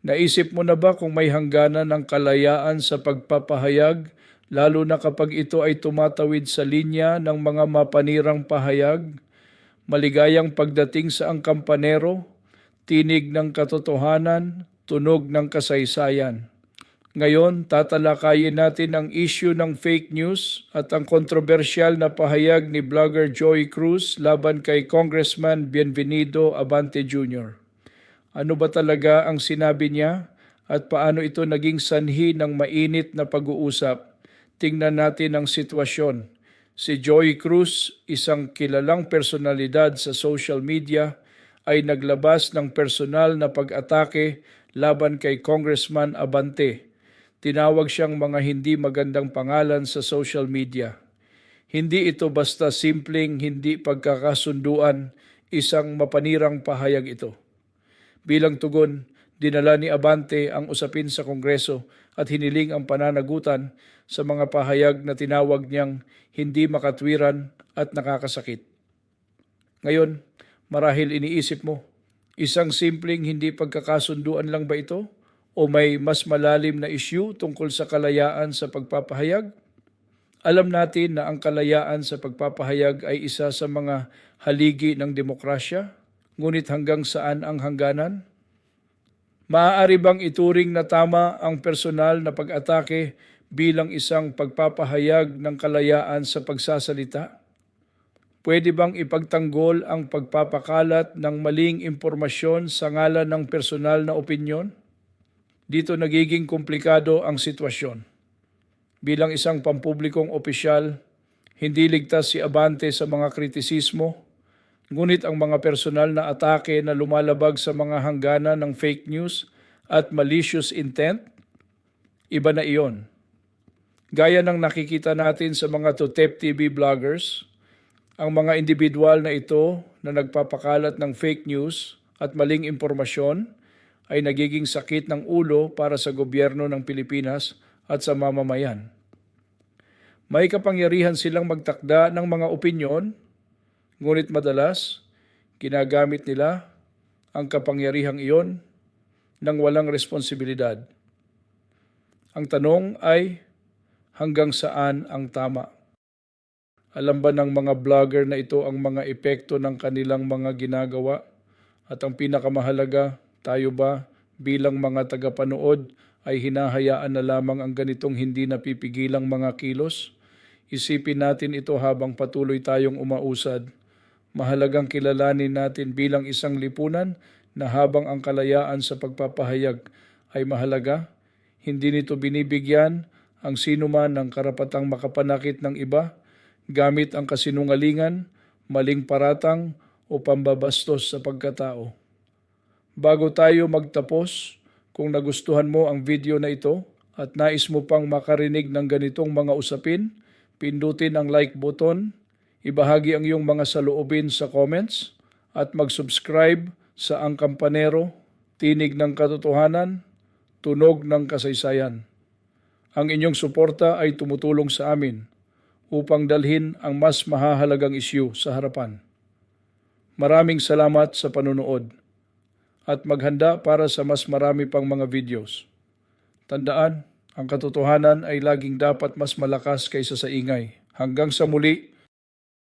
Naisip mo na ba kung may hangganan ng kalayaan sa pagpapahayag, lalo na kapag ito ay tumatawid sa linya ng mga mapanirang pahayag? Maligayang pagdating sa ang kampanero, tinig ng katotohanan, tunog ng kasaysayan. Ngayon, tatalakayin natin ang issue ng fake news at ang kontrobersyal na pahayag ni vlogger Joey Cruz laban kay Congressman Bienvenido Abante Jr. Ano ba talaga ang sinabi niya at paano ito naging sanhi ng mainit na pag-uusap? Tingnan natin ang sitwasyon. Si Joey Cruz, isang kilalang personalidad sa social media, ay naglabas ng personal na pag-atake laban kay Congressman Abante. Tinawag siyang mga hindi magandang pangalan sa social media. Hindi ito basta simpleng hindi pagkakasunduan, isang mapanirang pahayag ito. Bilang tugon, dinala ni Abante ang usapin sa Kongreso at hiniling ang pananagutan sa mga pahayag na tinawag niyang hindi makatwiran at nakakasakit. Ngayon, marahil iniisip mo, isang simpleng hindi pagkakasunduan lang ba ito? O may mas malalim na issue tungkol sa kalayaan sa pagpapahayag? Alam natin na ang kalayaan sa pagpapahayag ay isa sa mga haligi ng demokrasya, ngunit hanggang saan ang hangganan? Maaari bang ituring na tama ang personal na pag-atake bilang isang pagpapahayag ng kalayaan sa pagsasalita? Pwede bang ipagtanggol ang pagpapakalat ng maling impormasyon sa ngalan ng personal na opinyon? Dito nagiging komplikado ang sitwasyon. Bilang isang pampublikong opisyal, hindi ligtas si Abante sa mga kritisismo, ngunit ang mga personal na atake na lumalabag sa mga hangganan ng fake news at malicious intent, iba na iyon. Gaya ng nakikita natin sa mga Tutep TV vloggers, ang mga individual na ito na nagpapakalat ng fake news at maling impormasyon ay nagiging sakit ng ulo para sa gobyerno ng Pilipinas at sa mamamayan. May kapangyarihan silang magtakda ng mga opinyon, ngunit madalas ginagamit nila ang kapangyarihang iyon ng walang responsibilidad. Ang tanong ay hanggang saan ang tama? Alam ba ng mga vlogger na ito ang mga epekto ng kanilang mga ginagawa? At ang pinakamahalaga, tayo ba bilang mga tagapanood ay hinahayaan na lamang ang ganitong hindi napipigilang mga kilos? Isipin natin ito habang patuloy tayong umausad. Mahalagang kilalanin natin bilang isang lipunan na habang ang kalayaan sa pagpapahayag ay mahalaga, hindi nito binibigyan ang sinuman ng karapatang makapanakit ng iba gamit ang kasinungalingan, maling paratang o pambabastos sa pagkatao. Bago tayo magtapos, kung nagustuhan mo ang video na ito at nais mo pang makarinig ng ganitong mga usapin, pindutin ang like button, ibahagi ang iyong mga saloobin sa comments, at mag-subscribe sa Ang Kampanero, Tinig ng Katotohanan, Tunog ng Kasaysayan. Ang inyong suporta ay tumutulong sa amin upang dalhin ang mas mahahalagang isyu sa harapan. Maraming salamat sa panunood at maghanda para sa mas marami pang mga videos. Tandaan, ang katotohanan ay laging dapat mas malakas kaysa sa ingay. Hanggang sa muli,